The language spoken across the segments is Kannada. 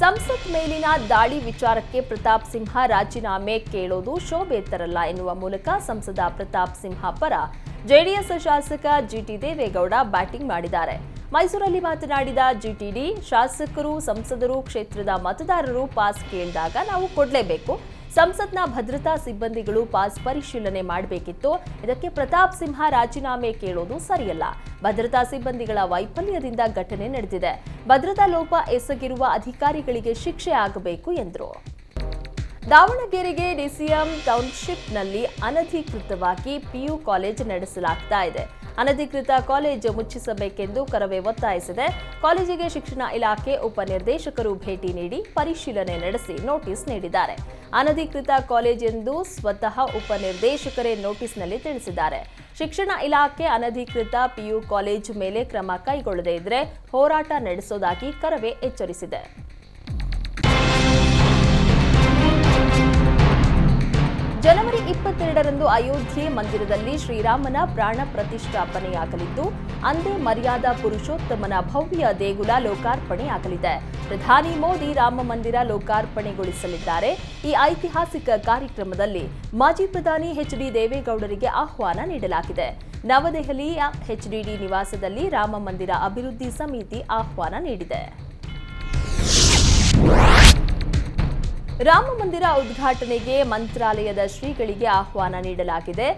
ಸಂಸತ್ ಮೇಲಿನ ದಾಳಿ ವಿಚಾರಕ್ಕೆ ಪ್ರತಾಪ್ ಸಿಂಹ ರಾಜೀನಾಮೆ ಕೇಳೋದು ಶೋಭೆ ತರಲ್ಲ ಎನ್ನುವ ಮೂಲಕ ಸಂಸದ ಪ್ರತಾಪ್ ಸಿಂಹ ಪರ ಜೆಡಿಎಸ್ ಶಾಸಕ ಜಿಟಿ ದೇವೇಗೌಡ ಬ್ಯಾಟಿಂಗ್ ಮಾಡಿದ್ದಾರೆ. ಮೈಸೂರಲ್ಲಿ ಮಾತನಾಡಿದ ಜಿಟಿಡಿ ಶಾಸಕರು, ಸಂಸದರು, ಕ್ಷೇತ್ರದ ಮತದಾರರು ಪಾಸ್ ಕೇಳಿದಾಗ ನಾವು ಕೊಡಲೇಬೇಕು. ಸಂಸತ್ನ ಭದ್ರತಾ ಸಿಬ್ಬಂದಿಗಳು ಪಾಸ್ ಪರಿಶೀಲನೆ ಮಾಡಬೇಕಿತ್ತು. ಇದಕ್ಕೆ ಪ್ರತಾಪ್ ಸಿಂಹ ರಾಜೀನಾಮೆ ಕೇಳೋದು ಸರಿಯಲ್ಲ. ಭದ್ರತಾ ಸಿಬ್ಬಂದಿಗಳ ವೈಫಲ್ಯದಿಂದ ಘಟನೆ ನಡೆದಿದೆ. ಭದ್ರತಾ ಲೋಪ ಎಸಗಿರುವ ಅಧಿಕಾರಿಗಳಿಗೆ ಶಿಕ್ಷೆ ಆಗಬೇಕು ಎಂದರು. ದಾವಣಗೆರೆಗೆ ಡಿಸಿಎಂ ಟೌನ್ಶಿಪ್ನಲ್ಲಿ ಅನಧಿಕೃತವಾಗಿ ಪಿಯು ಕಾಲೇಜ್ ನಡೆಸಲಾಗ್ತಾ ಇದೆ. ಅನಧಿಕೃತ ಕಾಲೇಜು ಮುಚ್ಚಿಸಬೇಕೆಂದು ಕರವೇ ಒತ್ತಾಯಿಸಿದೆ. ಕಾಲೇಜಿಗೆ ಶಿಕ್ಷಣ ಇಲಾಖೆ ಉಪನಿರ್ದೇಶಕರು ಭೇಟಿ ನೀಡಿ ಪರಿಶೀಲನೆ ನಡೆಸಿ ನೋಟಿಸ್ ನೀಡಿದ್ದಾರೆ. ಅನಧಿಕೃತ ಕಾಲೇಜ್ ಎಂದು ಸ್ವತಃ ಉಪನಿರ್ದೇಶಕರೇ ನೋಟಿಸ್ನಲ್ಲಿ ತಿಳಿಸಿದ್ದಾರೆ. ಶಿಕ್ಷಣ ಇಲಾಖೆ ಅನಧಿಕೃತ ಪಿಯು ಕಾಲೇಜು ಮೇಲೆ ಕ್ರಮ ಕೈಗೊಳ್ಳದೇ ಇದ್ರೆ ಹೋರಾಟ ನಡೆಸೋದಾಗಿ ಕರವೇ ಎಚ್ಚರಿಸಿದೆ. ಇಪ್ಪತ್ತೆರಡರಂದು ಅಯೋಧ್ಯೆ ಮಂದಿರದಲ್ಲಿ ಶ್ರೀರಾಮನ ಪ್ರಾಣ ಪ್ರತಿಷ್ಠಾಪನೆಯಾಗಲಿದ್ದು, ಅಂದೇ ಮರ್ಯಾದಾ ಪುರುಷೋತ್ತಮನ ಭವ್ಯ ದೇಗುಲ ಲೋಕಾರ್ಪಣೆಯಾಗಲಿದೆ. ಪ್ರಧಾನಿ ಮೋದಿ ರಾಮ ಮಂದಿರ ಲೋಕಾರ್ಪಣೆಗೊಳಿಸಲಿದ್ದಾರೆ. ಈ ಐತಿಹಾಸಿಕ ಕಾರ್ಯಕ್ರಮದಲ್ಲಿ ಮಾಜಿ ಪ್ರಧಾನಿ ಎಚ್ ಡಿ ದೇವೇಗೌಡರಿಗೆ ಆಹ್ವಾನ ನೀಡಲಾಗಿದೆ. ನವದೆಹಲಿಯ ಎಚ್ಡಿಡಿ ನಿವಾಸದಲ್ಲಿ ರಾಮ ಮಂದಿರ ಅಭಿವೃದ್ಧಿ ಸಮಿತಿ ಆಹ್ವಾನ ನೀಡಿದೆ. ರಾಮ ಮಂದಿರ ಉದ್ಘಾಟನೆಗೆ ಮಂತ್ರಾಲಯದ ಶ್ರೀಗಳಿಗೆ ಆಹ್ವಾನ ನೀಡಲಾಗಿದೆ.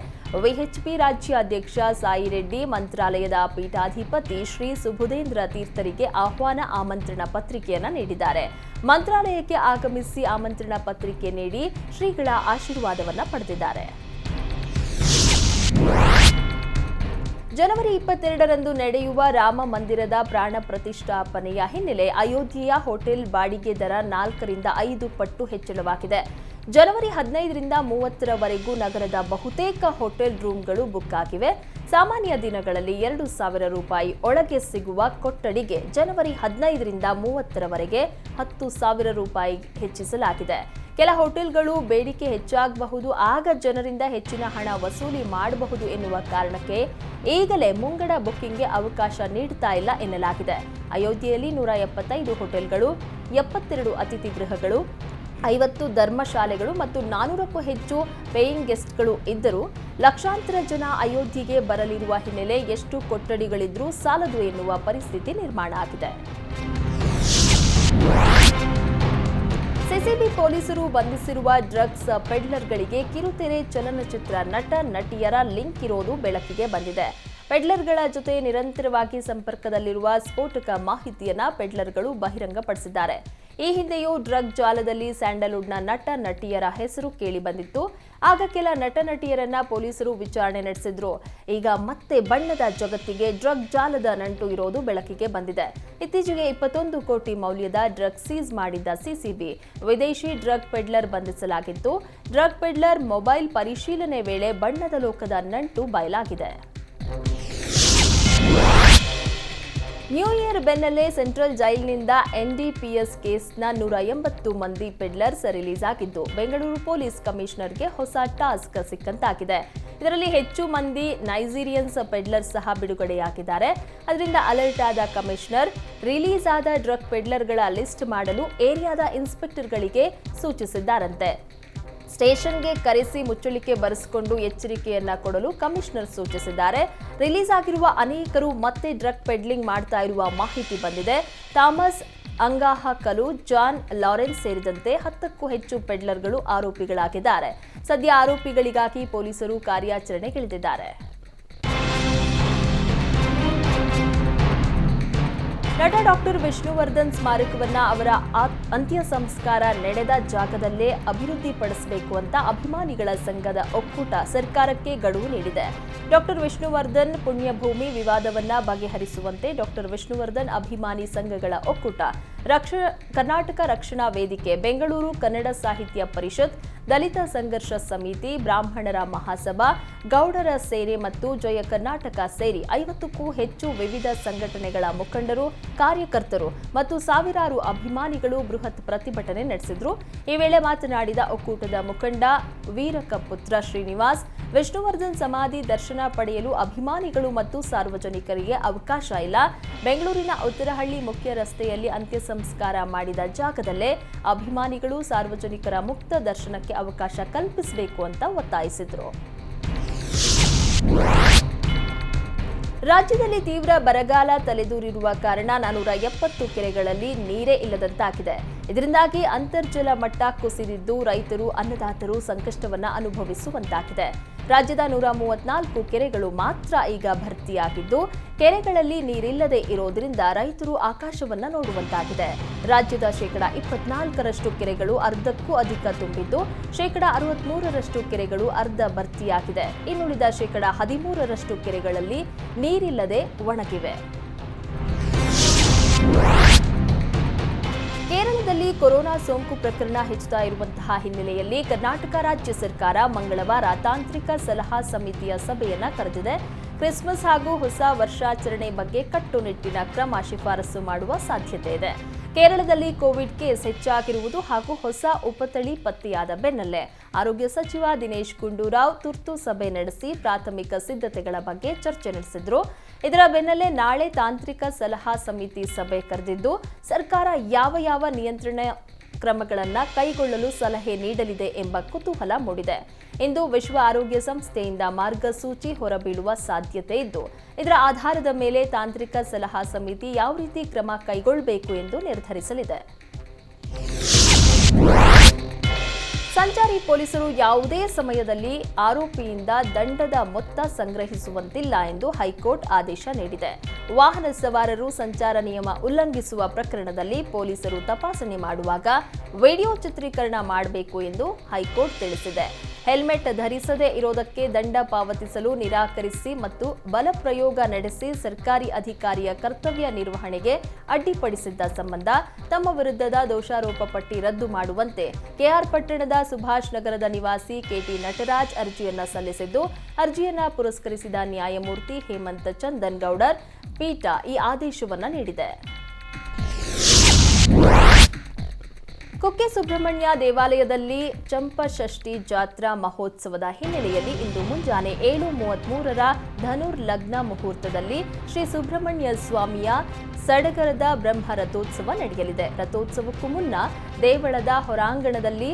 ವಿಎಚ್ಪಿ ರಾಜ್ಯ ಅಧ್ಯಕ್ಷ ಸಾಯಿ ರೆಡ್ಡಿ, ಮಂತ್ರಾಲಯದ ಪೀಠಾಧಿಪತಿ ಶ್ರೀ ಸುಬುಧೇಂದ್ರ ತೀರ್ಥರಿಗೆ ಆಹ್ವಾನ ಆಮಂತ್ರಣ ಪತ್ರಿಕೆಯನ್ನು ನೀಡಿದ್ದಾರೆ. ಮಂತ್ರಾಲಯಕ್ಕೆ ಆಗಮಿಸಿ ಆಮಂತ್ರಣ ಪತ್ರಿಕೆ ನೀಡಿ ಶ್ರೀಗಳ ಆಶೀರ್ವಾದವನ್ನು ಪಡೆದಿದ್ದಾರೆ. ಜನವರಿ ಇಪ್ಪತ್ತೆರಡರಂದು ನಡೆಯುವ ರಾಮ ಮಂದಿರದ ಪ್ರಾಣ ಪ್ರತಿಷ್ಠಾಪನೆಯ ಹಿನ್ನೆಲೆ ಅಯೋಧ್ಯೆಯ ಹೋಟೆಲ್ ಬಾಡಿಗೆ ದರ ನಾಲ್ಕರಿಂದ ಐದು ಪಟ್ಟು ಹೆಚ್ಚಳವಾಗಿದೆ. ಜನವರಿ ಹದಿನೈದರಿಂದ ಮೂವತ್ತರವರೆಗೂ ನಗರದ ಬಹುತೇಕ ಹೋಟೆಲ್ ರೂಮ್ಗಳು ಬುಕ್ ಆಗಿವೆ. ಸಾಮಾನ್ಯ ದಿನಗಳಲ್ಲಿ ಎರಡು ಸಾವಿರ ರೂಪಾಯಿ ಒಳಗೆ ಸಿಗುವ ಕೊಠಡಿಗೆ ಜನವರಿ ಹದಿನೈದರಿಂದ ಮೂವತ್ತರವರೆಗೆ ಹತ್ತು ಸಾವಿರ ರೂಪಾಯಿ ಹೆಚ್ಚಿಸಲಾಗಿದೆ. ಕೆಲ ಹೋಟೆಲ್ಗಳು ಬೇಡಿಕೆ ಹೆಚ್ಚಾಗಬಹುದು, ಆಗ ಜನರಿಂದ ಹೆಚ್ಚಿನ ಹಣ ವಸೂಲಿ ಮಾಡಬಹುದು ಎನ್ನುವ ಕಾರಣಕ್ಕೆ ಈಗಲೇ ಮುಂಗಡ ಬುಕ್ಕಿಂಗ್ಗೆ ಅವಕಾಶ ನೀಡ್ತಾ ಇಲ್ಲ ಎನ್ನಲಾಗಿದೆ. ಅಯೋಧ್ಯೆಯಲ್ಲಿ ನೂರ ಎಪ್ಪತ್ತೈದು ಹೋಟೆಲ್ಗಳು, ಎಪ್ಪತ್ತೆರಡು ಅತಿಥಿ ಗೃಹಗಳು, ಐವತ್ತು ಧರ್ಮಶಾಲೆಗಳು ಮತ್ತು ನಾನೂರಕ್ಕೂ ಹೆಚ್ಚು ಪೇಯಿಂಗ್ ಗೆಸ್ಟ್ಗಳು ಇದ್ದರೂ ಲಕ್ಷಾಂತರ ಜನ ಅಯೋಧ್ಯೆಗೆ ಬರಲಿರುವ ಹಿನ್ನೆಲೆ ಎಷ್ಟು ಕೊಠಡಿಗಳಿದ್ರೂ ಸಾಲದು ಎನ್ನುವ ಪರಿಸ್ಥಿತಿ ನಿರ್ಮಾಣ ಆಗಿದೆ. ಸಿಸಿಬಿ ಪೊಲೀಸರು ಬಂಧಿಸಿರುವ ಡ್ರಗ್ಸ್ ಪೆಡ್ಲರ್ಗಳಿಗೆ ಕಿರುತೆರೆ ಚಲನಚಿತ್ರ ನಟ ನಟಿಯರ ಲಿಂಕ್ ಇರೋದು ಬೆಳಕಿಗೆ ಬಂದಿದೆ. ಪೆಡ್ಲರ್ಗಳ ಜೊತೆ ನಿರಂತರವಾಗಿ ಸಂಪರ್ಕದಲ್ಲಿರುವ ಸ್ಫೋಟಕ ಮಾಹಿತಿಯನ್ನ ಪೆಡ್ಲರ್ಗಳು ಬಹಿರಂಗಪಡಿಸಿದ್ದಾರೆ. ಈ ಹಿಂದೆಯೂ ಡ್ರಗ್ ಜಾಲದಲ್ಲಿ ಸ್ಯಾಂಡಲ್ವುಡ್ನ ನಟ ನಟಿಯರ ಹೆಸರು ಕೇಳಿ ಬಂದಿತ್ತು ಆಗ ಕೆಲ ನಟ ನಟಿಯರನ್ನ ಪೊಲೀಸರು ವಿಚಾರಣೆ ನಡೆಸಿದ್ರು. ಈಗ ಮತ್ತೆ ಬಣ್ಣದ ಜಗತ್ತಿಗೆ ಡ್ರಗ್ ಜಾಲದ ನಂಟು ಇರೋದು ಬೆಳಕಿಗೆ ಬಂದಿದೆ. ಇತ್ತೀಚೆಗೆ ಇಪ್ಪತ್ತೊಂದು ಕೋಟಿ ಮೌಲ್ಯದ ಡ್ರಗ್ ಸೀಸ್ ಮಾಡಿದ್ದ ಸಿಸಿಬಿ, ವಿದೇಶಿ ಡ್ರಗ್ ಪೆಡ್ಲರ್ ಬಂಧಿಸಲಾಗಿತ್ತು. ಡ್ರಗ್ ಪೆಡ್ಲರ್ ಮೊಬೈಲ್ ಪರಿಶೀಲನೆ ವೇಳೆ ಬಣ್ಣದ ಲೋಕದ ನಂಟು ಬಯಲಾಗಿದೆ. ನ್ಯೂ ಇಯರ್ ಬೆನ್ನಲ್ಲೇ ಸೆಂಟ್ರಲ್ ಜೈಲಿನಿಂದ ಎನ್ಡಿಪಿಎಸ್ ಕೇಸ್ನ ನೂರ ಎಂಬತ್ತು ಮಂದಿ ಪೆಡ್ಲರ್ಸ್ ರಿಲೀಸ್ ಆಗಿದ್ದು, ಬೆಂಗಳೂರು ಪೊಲೀಸ್ ಕಮಿಷನರ್ಗೆ ಹೊಸ ಟಾಸ್ಕ್ ಸಿಕ್ಕಂತಾಗಿದೆ. ಇದರಲ್ಲಿ ಹೆಚ್ಚು ಮಂದಿ ನೈಜೀರಿಯನ್ಸ್ ಪೆಡ್ಲರ್ಸ್ ಸಹ ಬಿಡುಗಡೆಯಾಗಿದ್ದಾರೆ. ಅದರಿಂದ ಅಲರ್ಟ್ ಆದ ಕಮಿಷನರ್, ರಿಲೀಸ್ ಆದ ಡ್ರಗ್ ಪೆಡ್ಲರ್ಗಳ ಲಿಸ್ಟ್ ಮಾಡಲು ಏರಿಯಾದ ಇನ್ಸ್ಪೆಕ್ಟರ್ಗಳಿಗೆ ಸೂಚಿಸಿದ್ದಾರಂತೆ. ಸ್ಟೇಷನ್ಗೆ ಕರೆಸಿ ಮುಚ್ಚಳಿಕೆ ಬರೆಸಿಕೊಂಡು ಎಚ್ಚರಿಕೆಯನ್ನ ಕೊಡಲು ಕಮಿಷನರ್ ಸೂಚಿಸಿದ್ದಾರೆ. ರಿಲೀಸ್ ಆಗಿರುವ ಅನೇಕರು ಮತ್ತೆ ಡ್ರಗ್ ಪೆಡ್ಲಿಂಗ್ ಮಾಡ್ತಾ ಇರುವ ಮಾಹಿತಿ ಬಂದಿದೆ. ಥಾಮಸ್ ಅಂಗಾಹಕಲು, ಜಾನ್ ಲಾರೆನ್ಸ್ ಸೇರಿದಂತೆ ಹತ್ತಕ್ಕೂ ಹೆಚ್ಚು ಪೆಡ್ಲರ್ಗಳು ಆರೋಪಿಗಳಾಗಿದ್ದಾರೆ. ಸದ್ಯ ಆರೋಪಿಗಳಿಗಾಗಿ ಪೊಲೀಸರು ಕಾರ್ಯಾಚರಣೆಗಿಳಿದಿದ್ದಾರೆ. ನಟ ಡಾಕ್ಟರ್ ವಿಷ್ಣುವರ್ಧನ್ ಸ್ಮಾರಕವನ್ನ ಅವರ ಅಂತ್ಯ ಸಂಸ್ಕಾರ ನಡೆದ ಜಾಗದಲ್ಲೇ ಅಭಿವೃದ್ಧಿಪಡಿಸಬೇಕು ಅಂತ ಅಭಿಮಾನಿಗಳ ಸಂಘದ ಒಕ್ಕೂಟ ಸರ್ಕಾರಕ್ಕೆ ಗಡುವು ನೀಡಿದೆ. ಡಾಕ್ಟರ್ ವಿಷ್ಣುವರ್ಧನ್ ಪುಣ್ಯಭೂಮಿ ವಿವಾದವನ್ನ ಬಗೆಹರಿಸುವಂತೆ ಡಾಕ್ಟರ್ ವಿಷ್ಣುವರ್ಧನ್ ಅಭಿಮಾನಿ ಸಂಘಗಳ ಒಕ್ಕೂಟ ರಕ್ಷ, ಕರ್ನಾಟಕ ರಕ್ಷಣಾ ವೇದಿಕೆ, ಬೆಂಗಳೂರು ಕನ್ನಡ ಸಾಹಿತ್ಯ ಪರಿಷತ್, ದಲಿತ ಸಂಘರ್ಷ ಸಮಿತಿ, ಬ್ರಾಹ್ಮಣರ ಮಹಾಸಭಾ, ಗೌಡರ ಸೇನೆ ಮತ್ತು ಜಯ ಕರ್ನಾಟಕ ಸೇರಿ ಐವತ್ತಕ್ಕೂ ಹೆಚ್ಚು ವಿವಿಧ ಸಂಘಟನೆಗಳ ಮುಖಂಡರು, ಕಾರ್ಯಕರ್ತರು ಮತ್ತು ಸಾವಿರಾರು ಅಭಿಮಾನಿಗಳು ಬೃಹತ್ ಪ್ರತಿಭಟನೆ ನಡೆಸಿದ್ರು. ಈ ವೇಳೆ ಮಾತನಾಡಿದ ಒಕ್ಕೂಟದ ಮುಖಂಡ ವೀರಕಪುತ್ರ ಶ್ರೀನಿವಾಸ್, ವಿಷ್ಣುವರ್ಧನ್ ಸಮಾಧಿ ದರ್ಶನ ಪಡೆಯಲು ಅಭಿಮಾನಿಗಳು ಮತ್ತು ಸಾರ್ವಜನಿಕರಿಗೆ ಅವಕಾಶ ಇಲ್ಲ. ಬೆಂಗಳೂರಿನ ಉತ್ತರಹಳ್ಳಿ ಮುಖ್ಯ ರಸ್ತೆಯಲ್ಲಿ ಅಂತ್ಯ ಸಂಸ್ಕಾರ ಮಾಡಿದ ಜಾಗದಲ್ಲೇ ಅಭಿಮಾನಿಗಳು ಸಾರ್ವಜನಿಕರ ಮುಕ್ತ ದರ್ಶನಕ್ಕೆ ಅವಕಾಶ ಕಲ್ಪಿಸಬೇಕು ಅಂತ ಒತ್ತಾಯಿಸಿದರು. ರಾಜ್ಯದಲ್ಲಿ ತೀವ್ರ ಬರಗಾಲ ತಲೆದೂರಿರುವ ಕಾರಣ ನಾನೂರ ಎಪ್ಪತ್ತು ಕೆರೆಗಳಲ್ಲಿ ನೀರೇ ಇಲ್ಲದಂತಾಗಿದೆ. ಇದರಿಂದಾಗಿ ಅಂತರ್ಜಲ ಮಟ್ಟ ಕುಸಿದಿದ್ದು ರೈತರು ಅನ್ನದಾತರು ಸಂಕಷ್ಟವನ್ನ ಅನುಭವಿಸುವಂತಾಗಿದೆ. ರಾಜ್ಯದ ನೂರ ಮೂವತ್ನಾಲ್ಕು ಕೆರೆಗಳು ಮಾತ್ರ ಈಗ ಭರ್ತಿಯಾಗಿದ್ದು, ಕೆರೆಗಳಲ್ಲಿ ನೀರಿಲ್ಲದೆ ಇರೋದ್ರಿಂದ ರೈತರು ಆಕಾಶವನ್ನ ನೋಡುವಂತಾಗಿದೆ. ರಾಜ್ಯದ ಶೇಕಡ ಇಪ್ಪತ್ನಾಲ್ಕರಷ್ಟು ಕೆರೆಗಳು ಅರ್ಧಕ್ಕೂ ಅಧಿಕ ತುಂಬಿದ್ದು, ಶೇಕಡ ಅರವತ್ಮೂರರಷ್ಟು ಕೆರೆಗಳು ಅರ್ಧ ಭರ್ತಿಯಾಗಿದೆ. ಇನ್ನುಳಿದ ಶೇಕಡ ಹದಿಮೂರರಷ್ಟು ಕೆರೆಗಳಲ್ಲಿ ನೀರಿಲ್ಲದೆ ಒಣಗಿವೆ. ಕೇರಳದಲ್ಲಿ ಕೊರೋನಾ ಸೋಂಕು ಪ್ರಕರಣ ಹೆಚ್ಚುತ್ತಾ ಇರುವಂತಹ ಹಿನ್ನೆಲೆಯಲ್ಲಿ ಕರ್ನಾಟಕ ರಾಜ್ಯ ಸರ್ಕಾರ ಮಂಗಳವಾರ ತಾಂತ್ರಿಕ ಸಲಹಾ ಸಮಿತಿಯ ಸಭೆಯನ್ನ ಕರೆದಿದೆ. ಕ್ರಿಸ್ಮಸ್ ಹಾಗೂ ಹೊಸ ವರ್ಷಾಚರಣೆ ಬಗ್ಗೆ ಕಟ್ಟುನಿಟ್ಟಿನ ಕ್ರಮ ಶಿಫಾರಸು ಮಾಡುವ ಸಾಧ್ಯತೆ ಇದೆ. ಕೇರಳದಲ್ಲಿ ಕೋವಿಡ್ ಕೇಸ್ ಹೆಚ್ಚಾಗಿರುವುದು ಹಾಗೂ ಹೊಸ ಉಪತಳಿ ಪತ್ತೆಯಾದ ಬೆನ್ನಲ್ಲೇ ಆರೋಗ್ಯ ಸಚಿವ ದಿನೇಶ್ ಗುಂಡೂರಾವ್ ತುರ್ತು ಸಭೆ ನಡೆಸಿ ಪ್ರಾಥಮಿಕ ಸಿದ್ಧತೆಗಳ ಬಗ್ಗೆ ಚರ್ಚೆ ನಡೆಸಿದ್ರು. ಇದರ ಬೆನ್ನಲ್ಲೇ ನಾಳೆ ತಾಂತ್ರಿಕ ಸಲಹಾ ಸಮಿತಿ ಸಭೆ ಕರೆದಿದ್ದು, ಸರ್ಕಾರ ಯಾವ ಯಾವ ನಿಯಂತ್ರಣ ಕ್ರಮಗಳನ್ನು ಕೈಗೊಳ್ಳಲು ಸಲಹೆ ನೀಡಲಿದೆ ಎಂಬ ಕುತೂಹಲ ಮೂಡಿದೆ. ಇಂದು ವಿಶ್ವ ಆರೋಗ್ಯ ಸಂಸ್ಥೆಯಿಂದ ಮಾರ್ಗಸೂಚಿ ಹೊರಬೀಳುವ ಸಾಧ್ಯತೆ ಇದ್ದು, ಇದರ ಆಧಾರದ ಮೇಲೆ ತಾಂತ್ರಿಕ ಸಲಹಾ ಸಮಿತಿ ಯಾವ ರೀತಿ ಕ್ರಮ ಕೈಗೊಳ್ಳಬೇಕು ಎಂದು ನಿರ್ಧರಿಸಲಿದೆ. ಸಂಚಾರಿ ಪೊಲೀಸರು ಯಾವುದೇ ಸಮಯದಲ್ಲಿ ಆರೋಪಿಯಿಂದ ದಂಡದ ಮೊತ್ತ ಸಂಗ್ರಹಿಸುವಂತಿಲ್ಲ ಎಂದು ಹೈಕೋರ್ಟ್ ಆದೇಶ ನೀಡಿದೆ. ವಾಹನ ಸವಾರರು ಸಂಚಾರ ನಿಯಮ ಉಲ್ಲಂಘಿಸುವ ಪ್ರಕರಣದಲ್ಲಿ ಪೊಲೀಸರು ತಪಾಸಣೆ ಮಾಡುವಾಗ ವಿಡಿಯೋ ಚಿತ್ರೀಕರಣ ಮಾಡಬೇಕು ಎಂದು ಹೈಕೋರ್ಟ್ ತಿಳಿಸಿದೆ. ಹೆಲ್ಮೆಟ್ ಧರಿಸದೇ ಇರೋದಕ್ಕೆ ದಂಡ ಪಾವತಿಸಲು ನಿರಾಕರಿಸಿ ಮತ್ತು ಬಲಪ್ರಯೋಗ ನಡೆಸಿ ಸರ್ಕಾರಿ ಅಧಿಕಾರಿಯ ಕರ್ತವ್ಯ ನಿರ್ವಹಣೆಗೆ ಅಡ್ಡಿಪಡಿಸಿದ್ದ ಸಂಬಂಧ ತಮ್ಮ ವಿರುದ್ಧದ ದೋಷಾರೋಪ ಪಟ್ಟಿ ರದ್ದು ಮಾಡುವಂತೆ ಕೆಆರ್ ಪಟ್ಟಣದ ಸುಭಾಷ್ ನಗರದ ನಿವಾಸಿ ಕೆಟಿ ನಟರಾಜ್ ಅರ್ಜಿಯನ್ನ ಸಲ್ಲಿಸಿದ್ದು, ಅರ್ಜಿಯನ್ನ ಪುರಸ್ಕರಿಸಿದ ನ್ಯಾಯಮೂರ್ತಿ ಹೇಮಂತ್ ಚಂದನ್ ಗೌಡರ್ ಪೀಠ ಈ ಆದೇಶವನ್ನು ನೀಡಿದೆ. ಕುಕ್ಕೆ ಸುಬ್ರಹ್ಮಣ್ಯ ದೇವಾಲಯದಲ್ಲಿ ಚಂಪಷಷ್ಠಿ ಜಾತ್ರಾ ಮಹೋತ್ಸವದ ಹಿನ್ನೆಲೆಯಲ್ಲಿ ಇಂದು ಮುಂಜಾನೆ ಏಳು ಮೂವತ್ಮೂರರ ಧನುರ್ ಲಗ್ನ ಮುಹೂರ್ತದಲ್ಲಿ ಶ್ರೀ ಸುಬ್ರಹ್ಮಣ್ಯ ಸ್ವಾಮಿಯ ಸಡಗರದ ಬ್ರಹ್ಮ ರಥೋತ್ಸವ ನಡೆಯಲಿದೆ. ರಥೋತ್ಸವಕ್ಕೂ ಮುನ್ನ ದೇವಳದ ಹೊರಾಂಗಣದಲ್ಲಿ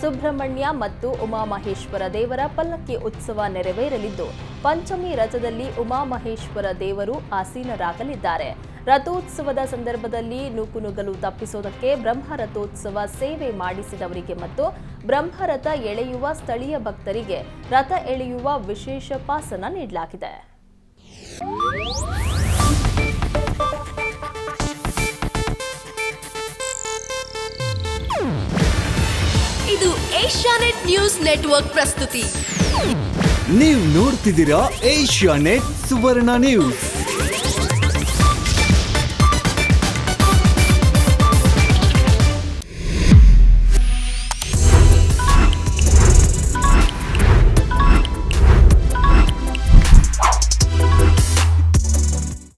ಸುಬ್ರಹ್ಮಣ್ಯ ಮತ್ತು ಉಮಾಮಹೇಶ್ವರ ದೇವರ ಪಲ್ಲಕ್ಕಿ ಉತ್ಸವ ನೆರವೇರಲಿದ್ದು, ಪಂಚಮಿ ರಥದಲ್ಲಿ ಉಮಾಮಹೇಶ್ವರ ದೇವರು ಆಸೀನರಾಗಲಿದ್ದಾರೆ. ರಥೋತ್ಸವದ ಸಂದರ್ಭದಲ್ಲಿ ನೂಕುನುಗ್ಗಲು ತಪ್ಪಿಸೋದಕ್ಕೆ ಬ್ರಹ್ಮ ರಥೋತ್ಸವ ಸೇವೆ ಮಾಡಿಸಿದವರಿಗೆ ಮತ್ತು ಬ್ರಹ್ಮರಥ ಎಳೆಯುವ ಸ್ಥಳೀಯ ಭಕ್ತರಿಗೆ ರಥ ಎಳೆಯುವ ವಿಶೇಷ ಪಾಸನ ನೀಡಲಾಗಿದೆ. ಇದು ಏಷ್ಯಾನೆಟ್ ನ್ಯೂಸ್ ನೆಟ್ವರ್ಕ್ ಪ್ರಸ್ತುತಿ. ನೀವು ನೋಡ್ತಿದ್ದೀರಾ ಏಷ್ಯಾ ನೆಟ್ ಸುವರ್ಣ ನ್ಯೂಸ್.